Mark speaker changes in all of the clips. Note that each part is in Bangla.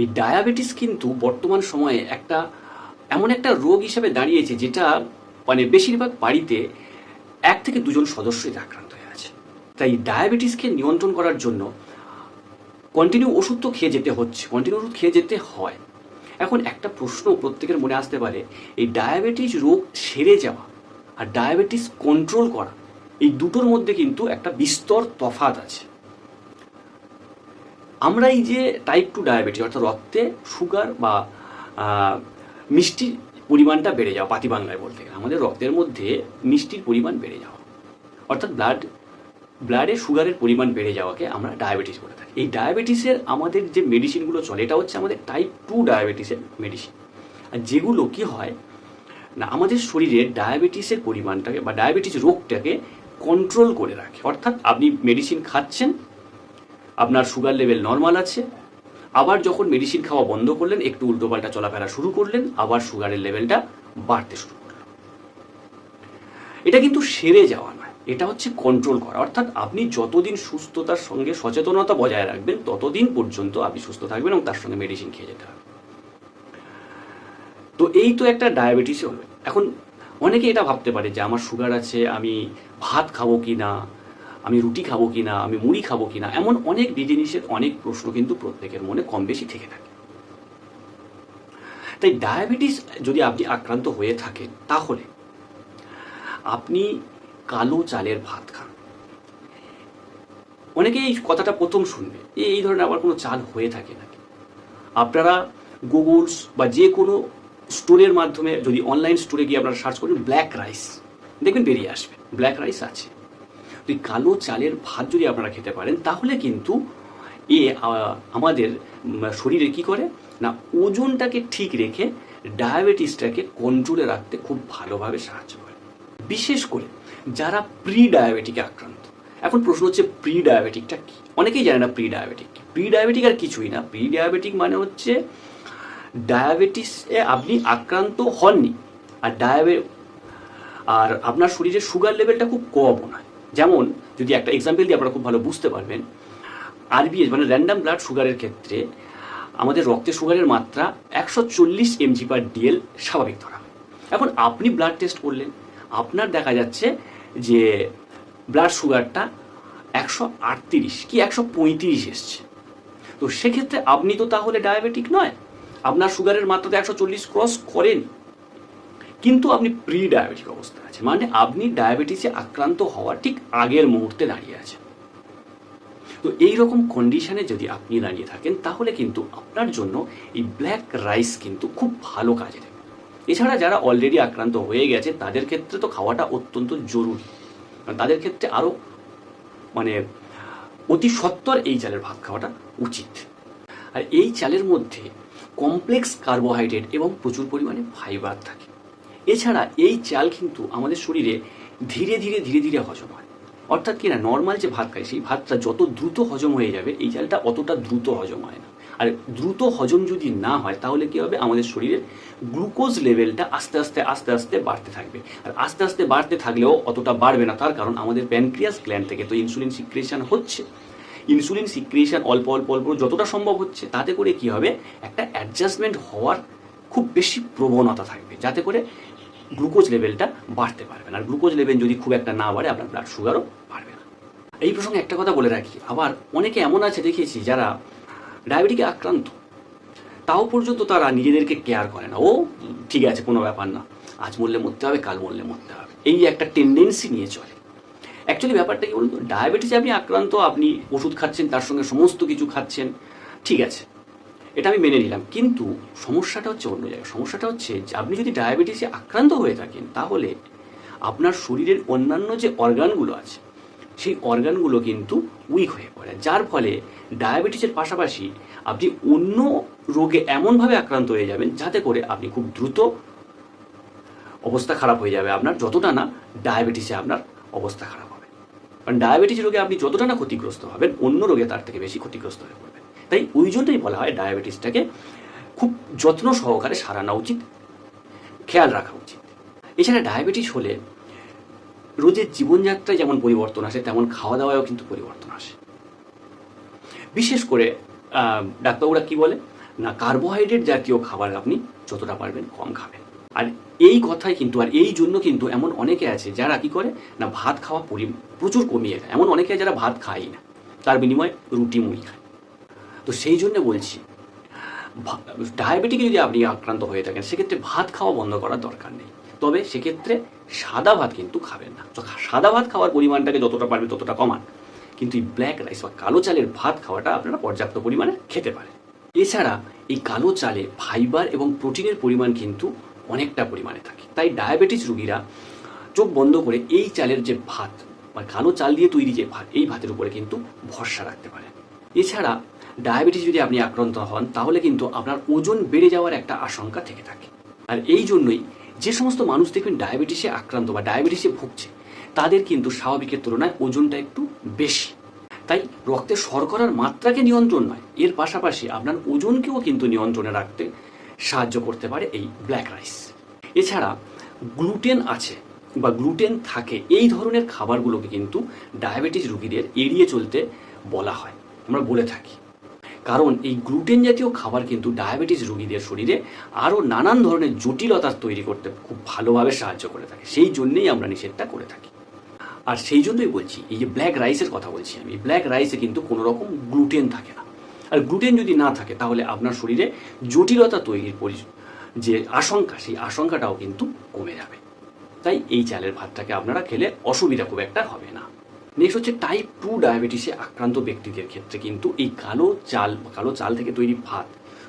Speaker 1: এই ডায়াবেটিস কিন্তু বর্তমান সময়ে একটা, এমন একটা রোগ হিসেবে দাঁড়িয়েছে যেটা মানে বেশিরভাগ বাড়িতে এক থেকে দুজন সদস্যই আক্রান্ত হয়ে আছে। তাই ডায়াবেটিসকে নিয়ন্ত্রণ করার জন্য কন্টিনিউ ওষুধ তো খেয়ে যেতে হচ্ছে কন্টিনিউ ওষুধ খেয়ে যেতে হয়। এখন একটা প্রশ্ন প্রত্যেকের মনে আসতে পারে, এই ডায়াবেটিস রোগ সেরে যাওয়া আর ডায়াবেটিস কন্ট্রোল করা, এই দুটোর মধ্যে কিন্তু একটা বিস্তর তফাত আছে। আমরা এই যে টাইপ টু ডায়াবেটিস অর্থাৎ রক্তে সুগার বা মিষ্টির পরিমাণটা বেড়ে যাওয়া পাতি বাংলায় বলতে গেলে, আমাদের রক্তের মধ্যে মিষ্টির পরিমাণ বেড়ে যাওয়া। অর্থাৎ ব্লাড ব্লাডে সুগারের পরিমাণ বেড়ে যাওয়াকে আমরা ডায়াবেটিস বলে থাকি। এই ডায়াবেটিসের আমাদের যে মেডিসিনগুলো চলে, এটা হচ্ছে আমাদের টাইপ টু ডায়াবেটিসের মেডিসিন আর যেগুলো কি হয়, না, আমাদের শরীরে ডায়াবেটিসের পরিমাণটাকে বা ডায়াবেটিস রোগটাকে কন্ট্রোল করে রাখে। অর্থাৎ আপনি মেডিসিন খাচ্ছেন আপনার সুগার লেভেল নর্মাল আছে। আবার যখন মেডিসিন খাওয়া বন্ধ করলেন, একটু উল্টোপাল্টা চলাফেরা শুরু করলেন, আবার সুগারের লেভেলটা বাড়তে শুরু করল এটা কিন্তু সেরে যাওয়া নয়, এটা হচ্ছে কন্ট্রোল করা। অর্থাৎ আপনি যতদিন সুস্থতার সঙ্গে সচেতনতা বজায় রাখবেন, ততদিন পর্যন্ত আপনি সুস্থ থাকবেন এবং তার সঙ্গে মেডিসিন খেয়ে যেতে হবে। তো এই তো একটা ডায়াবেটিসে হলো। এখন অনেকে এটা ভাবতে পারে যে, আমার সুগার আছে, আমি ভাত খাব কি না আমি রুটি খাব কি না আমি মুড়ি খাব কি না এমন অনেক জিনিসের অনেক প্রশ্ন কিন্তু প্রত্যেকের মনে কম বেশি থেকে থাকে। তাই ডায়াবেটিস যদি আপনি আক্রান্ত হয়ে থাকেন, তাহলে আপনি কালো চালের ভাত খান। অনেকে এই কথাটা প্রথম শুনবে এই ধরনের আবার কোনো চাল হয়ে থাকে নাকি? আপনারা গুগলস বা যে কোনো স্টোরের মাধ্যমে যদি অনলাইন স্টোরে গিয়ে আপনারা সার্চ করেন ব্ল্যাক রাইস, দেখবেন বেরিয়ে আসবে, ব্ল্যাক রাইস আছে। এই কালো চালের ভাত যদি আপনারা খেতে পারেন, তাহলে কিন্তু এ আমাদের শরীরে কি করে? না, ওজনটাকে ঠিক রেখে ডায়াবেটিসটাকে কন্ট্রোলে রাখতে খুব ভালোভাবে সাহায্য করে। বিশেষ করে যারা প্রি ডায়াবেটিকে আক্রান্ত। এখন প্রশ্ন হচ্ছে প্রি ডায়াবেটিকটা কি? অনেকেই জানে না প্রি ডায়াবেটিক প্রি ডায়াবেটিক আর কিছুই না। প্রি ডায়াবেটিক মানে হচ্ছে ডায়াবেটিসে আপনি আক্রান্ত হননি। আর ডায়াবে আর আপনার শরীরে সুগার লেভেলটা খুব কমও নয়। যেমন, যদি একটা এক্সাম্পল দিয়ে আপনারা খুব ভালো বুঝতে পারবেন আরবিএস মানে র্যান্ডাম ব্লাড সুগারের ক্ষেত্রে আমাদের রক্তে সুগারের মাত্রা একশো চল্লিশ এমজি পার ডিএল স্বাভাবিক ধরা এখন আপনি ব্লাড টেস্ট করলেন, আপনার দেখা যাচ্ছে যে ব্লাড সুগারটা একশো আটত্রিশ কি একশো পঁয়ত্রিশ এসছে। তো সেক্ষেত্রে আপনি তো তাহলে ডায়াবেটিক নয়, আপনার সুগারের মাত্রা তো একশো চল্লিশ ক্রস করেন। কিন্তু আপনি প্রি ডায়াবেটিক অবস্থায় আছেন। মানে আপনি ডায়াবেটিসে আক্রান্ত হওয়ার ঠিক আগের মুহূর্তে দাঁড়িয়ে আছেন। তো এই রকম কন্ডিশনে যদি আপনি দাঁড়িয়ে থাকেন, তাহলে কিন্তু আপনার জন্য এই ব্ল্যাক রাইস কিন্তু খুব ভালো কাজে দেবে। এছাড়া যারা অলরেডি আক্রান্ত হয়ে গেছে, তাদের ক্ষেত্রে তো খাওয়াটা অত্যন্ত জরুরি। তাদের ক্ষেত্রে আরও মানে অতি সত্বর এই চালের ভাত খাওয়াটা উচিত। আর এই চালের মধ্যে কমপ্লেক্স কার্বোহাইড্রেট এবং প্রচুর পরিমাণে ফাইবার থাকে। এছাড়া এই চাল কিন্তু আমাদের শরীরে ধীরে ধীরে ধীরে ধীরে হজম হয়। অর্থাৎ কি না নর্মাল যে ভাত খাই, সেই ভাতটা যত দ্রুত হজম হয়ে যাবে, এই চালটা অতটা দ্রুত হজম হয় না। আর দ্রুত হজম যদি না হয়, তাহলে কি হবে? আমাদের শরীরের গ্লুকোজ লেভেলটা আস্তে আস্তে আস্তে আস্তে বাড়তে থাকবে। আর আস্তে আস্তে বাড়তে থাকলেও অতটা বাড়বে না, তার কারণ আমাদের প্যানক্রিয়াস গ্ল্যান্ড থেকে তো ইনসুলিন সিক্রেশন হচ্ছে। ইনসুলিন সিক্রেশন অল্প অল্প অল্প যতটা সম্ভব হচ্ছে, তাতে করে কি হবে? একটা অ্যাডজাস্টমেন্ট হওয়ার খুব বেশি প্রবণতা থাকবে। যাতে করে গ্লুকোজ লেভেলটা বাড়তে পারবে না। আর গ্লুকোজ লেভেল যদি খুব একটা না বাড়ে, আপনার ব্লাড সুগারও বাড়বে না। এই প্রসঙ্গে একটা কথা বলে রাখি। আবার অনেকে এমন আছে দেখেছি যারা ডায়াবেটিকে আক্রান্ত। তাও পর্যন্ত তারা নিজেদেরকে কেয়ার করে না। ও, ঠিক আছে, কোনো ব্যাপার না। আজ মরলে মরতে হবে, কাল মরলে মরতে হবে। এই একটা টেন্ডেন্সি নিয়ে চলে। অ্যাকচুয়ালি ব্যাপারটা কি বলুন তো? ডায়াবেটিসে আপনি আক্রান্ত, আপনি ওষুধ খাচ্ছেন, তার সঙ্গে সমস্ত কিছু খাচ্ছেন। ঠিক আছে। এটা আমি মেনে নিলাম। কিন্তু সমস্যাটা হচ্ছে অন্য জায়গায়। সমস্যাটা হচ্ছে আপনি যদি ডায়াবেটিসে আক্রান্ত হয়ে থাকেন, তাহলে আপনার শরীরের অন্যান্য যে অর্গানগুলো আছে, সেই অর্গানগুলো কিন্তু উইক হয়ে পড়ে। যার ফলে ডায়াবেটিসের পাশাপাশি আপনি অন্য রোগে এমনভাবে আক্রান্ত হয়ে যাবেন, যাতে করে আপনি খুব দ্রুত অবস্থা খারাপ হয়ে যাবে আপনার, যতটা না ডায়াবেটিসে আপনার অবস্থা খারাপ হবে। কারণ ডায়াবেটিস রোগে আপনি যতটা না ক্ষতিগ্রস্ত হবেন, অন্য রোগে তার থেকে বেশি ক্ষতিগ্রস্ত হয়ে পড়বেন। তাই ওই জন্যই বলা হয় ডায়াবেটিসটাকে খুব যত্ন সহকারে সারানো উচিত, খেয়াল রাখা উচিত। এছাড়া ডায়াবেটিস হলে রোজের জীবনযাত্রায় যেমন পরিবর্তন আসে, তেমন খাওয়া দাওয়ায়ও কিন্তু পরিবর্তন আসে। বিশেষ করে ডাক্তারবাবুরা কি বলে? না, কার্বোহাইড্রেট জাতীয় খাবার আপনি যতটা পারবেন কম খাবেন। আর এই কথাই কিন্তু, আর এই জন্য কিন্তু এমন অনেকে আছে যারা কি করে? না, ভাত খাওয়া পরি, প্রচুর কমিয়ে দেয়। এমন অনেকে যারা ভাত খায়ই না। তার বিনিময়ে রুটি মুড়ি খায়। তো সেই জন্য বলছি ডায়াবেটিকে যদি আপনি আক্রান্ত হয়ে থাকেন, সেক্ষেত্রে ভাত খাওয়া বন্ধ করার দরকার নেই। তবে সেক্ষেত্রে সাদা ভাত কিন্তু খাবেন না। তো সাদা ভাত খাওয়ার পরিমাণটাকে যতটা পারবে ততটা কমান। কিন্তু এই ব্ল্যাক রাইস বা কালো চালের ভাত খাওয়াটা আপনারা পর্যাপ্ত পরিমাণে খেতে পারেন। এছাড়া এই কালো চালে ফাইবার এবং প্রোটিনের পরিমাণ কিন্তু অনেকটা পরিমাণে থাকে। তাই ডায়াবেটিস রুগীরা চোখ বন্ধ করে এই চালের যে ভাত বা কালো চাল দিয়ে তৈরি যে ভাত, এই ভাতের উপরে কিন্তু ভরসা রাখতে পারেন। এছাড়া ডায়াবেটিস যদি আপনি আক্রান্ত হন, তাহলে কিন্তু আপনার ওজন বেড়ে যাওয়ার একটা আশঙ্কা থেকে থাকে। আর এই জন্যই যে সমস্ত মানুষ দেখবেন ডায়াবেটিসে আক্রান্ত বা ডায়াবেটিসে ভুগছে, তাদের কিন্তু স্বাভাবিকের তুলনায় ওজনটা একটু বেশি। তাই রক্তে শর্করার মাত্রাকে নিয়ন্ত্রণ নয়, এর পাশাপাশি আপনার ওজনকেও কিন্তু নিয়ন্ত্রণে রাখতে সাহায্য করতে পারে এই ব্ল্যাক রাইস। এছাড়া গ্লুটেন আছে বা গ্লুটেন থাকে, এই ধরনের খাবারগুলোকে কিন্তু ডায়াবেটিস রুগীদের এড়িয়ে চলতে বলা হয়। আমরা বলে থাকি। কারণ এই গ্লুটেন জাতীয় খাবার কিন্তু ডায়াবেটিস রোগীদের শরীরে আরও নানান ধরনের জটিলতা তৈরি করতে খুব ভালোভাবে সাহায্য করে থাকে। সেই জন্যেই আমরা নিষেধটা করে থাকি। আর সেই জন্যই বলছি, এই যে ব্ল্যাক রাইসের কথা বলছি আমি ব্ল্যাক রাইসে কিন্তু কোনো রকম গ্লুটেন থাকে না। আর গ্লুটেন যদি না থাকে, তাহলে আপনার শরীরে জটিলতা তৈরির পরি, যে আশঙ্কা, সেই আশঙ্কাটাও কিন্তু কমে যাবে। তাই এই চালের ভাতটাকে আপনারা খেলে অসুবিধা খুব একটা হবে না। নেক্সট হচ্ছে টাইপ টু ডায়াবেটিসে আক্রান্ত ব্যক্তিদের ক্ষেত্রে কিন্তু এই কালো চাল কালো চাল থেকে তৈরি ভাত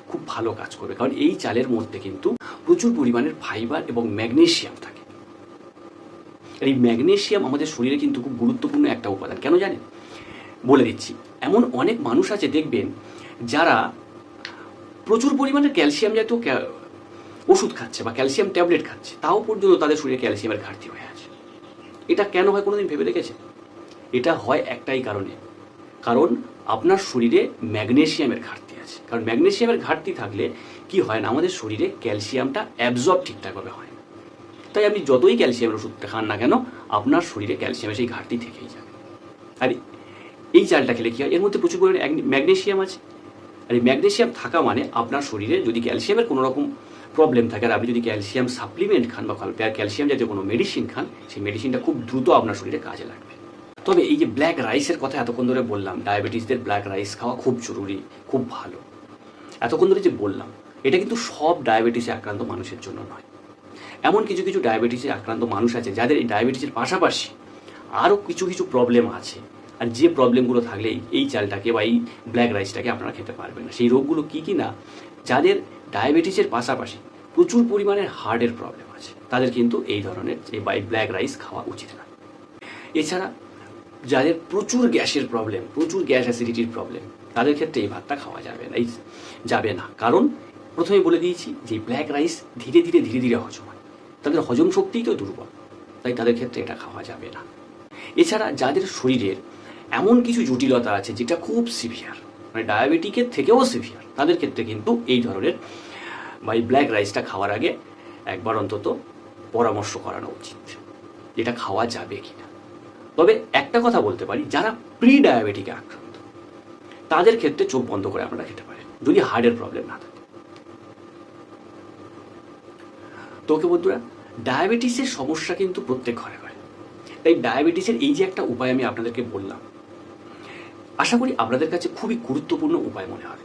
Speaker 1: খুব ভালো কাজ করবে। কারণ এই চালের মধ্যে কিন্তু প্রচুর পরিমাণের ফাইবার এবং ম্যাগনেশিয়াম থাকে। এই ম্যাগনেশিয়াম আমাদের শরীরে কিন্তু খুব গুরুত্বপূর্ণ একটা উপাদান। কেন জানেন? বলে দিচ্ছি। এমন অনেক মানুষ আছে দেখবেন যারা প্রচুর পরিমাণে ক্যালসিয়াম জাতীয় ওষুধ খাচ্ছে বা ক্যালসিয়াম ট্যাবলেট খাচ্ছে। তাও পর্যন্ত তাদের শরীরে ক্যালসিয়ামের ঘাটতি হয়ে আছে। এটা কেন হয় কোনোদিন ভেবে দেখেছেন? এটা হয় একটাই কারণে। কারণ আপনার শরীরে ম্যাগনেশিয়ামের ঘাটতি আছে। কারণ ম্যাগনেশিয়ামের ঘাটতি থাকলে কি হয় না, আমাদের শরীরে ক্যালসিয়ামটা অ্যাবজর্ব ঠিকঠাকভাবে হয় তাই আপনি যতই ক্যালসিয়ামের ওষুধ খান না কেন, আপনার শরীরে ক্যালসিয়ামের সেই ঘাটতি থেকেই যাবে আর, এই চালটা খেলে কী হয়? এর মধ্যে প্রচুর পরিমাণে ম্যাগনেশিয়াম আছে। আর এই ম্যাগনেশিয়াম থাকা মানে আপনার শরীরে যদি ক্যালসিয়ামের কোনো রকম প্রবলেম থাকে আর আপনি যদি ক্যালসিয়াম সাপ্লিমেন্ট খান বা ক্যালসিয়াম জাতীয় কোনো মেডিসিন খান, সেই মেডিসিনটা খুব দ্রুত আপনার শরীরে কাজে লাগবে। তবে এই যে ব্ল্যাক রাইসের কথা এতক্ষণ ধরে বললাম ডায়াবেটিসদের ব্ল্যাক রাইস খাওয়া খুব জরুরি, খুব ভালো। এতক্ষণ ধরে যে বললাম, এটা কিন্তু সব ডায়াবেটিসে আক্রান্ত মানুষের জন্য নয়। এমন কিছু কিছু ডায়াবেটিসে আক্রান্ত মানুষ আছে, যাদের এই ডায়াবেটিসের পাশাপাশি আরও কিছু কিছু প্রবলেম আছে। আর যে প্রবলেমগুলো থাকলে এই- চালটাকে বা এই ব্ল্যাক রাইসটাকে আপনারা খেতে পারবেন না। সেই রোগগুলো কী কী না, যাদের ডায়াবেটিসের পাশাপাশি প্রচুর পরিমাণে হার্টের প্রবলেম আছে, তাদের কিন্তু এই ধরনের বা এই ব্ল্যাক রাইস খাওয়া উচিত নয়। এছাড়া যাদের প্রচুর গ্যাসের প্রবলেম প্রচুর গ্যাস অ্যাসিডিটির প্রবলেম তাদের ক্ষেত্রে এই ভাতটা খাওয়া যাবে না, এই যাবে না। কারণ প্রথমে বলে দিয়েছি যে ব্ল্যাক রাইস ধীরে ধীরে ধীরে ধীরে হজম হয়। তাদের হজম শক্তিই তো দুর্বল, তাই তাদের ক্ষেত্রে এটা খাওয়া যাবে না। এছাড়া যাদের শরীরের এমন কিছু জটিলতা আছে যেটা খুব সিভিয়ার মানে ডায়াবেটিকের থেকেও সিভিয়ার তাদের ক্ষেত্রে কিন্তু এই ধরনের, বা এই ব্ল্যাক রাইসটা খাওয়ার আগে একবার অন্তত পরামর্শ করানো উচিত, এটা খাওয়া যাবে কিনা। তবে একটা কথা বলতে পারি, যারা প্রি ডায়াবেটিকে আক্রান্ত, তাদের ক্ষেত্রে চোখ বন্ধ করে আপনারা খেতে পারেন, যদি হার্টের প্রবলেম না থাকে। তো ওকে বন্ধুরা ডায়াবেটিসের সমস্যা কিন্তু প্রত্যেক ঘরে ঘরে। তাই ডায়াবেটিসের এই যে একটা উপায় আমি আপনাদেরকে বললাম, আশা করি আপনাদের কাছে খুবই গুরুত্বপূর্ণ উপায় মনে হবে।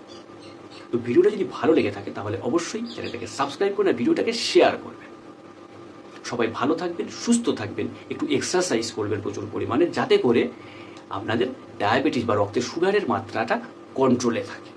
Speaker 1: তো ভিডিওটা যদি ভালো লেগে থাকে, তাহলে অবশ্যই চ্যানেলটাকে সাবস্ক্রাইব আর ভিডিওটাকে শেয়ার করবেন। সবাই ভালো থাকবেন, সুস্থ থাকবেন, একটু এক্সারসাইজ করবেন প্রচুর পরিমাণে, যাতে করে আপনাদের ডায়াবেটিস বা রক্তের সুগারের মাত্রাটা কন্ট্রোলে থাকে।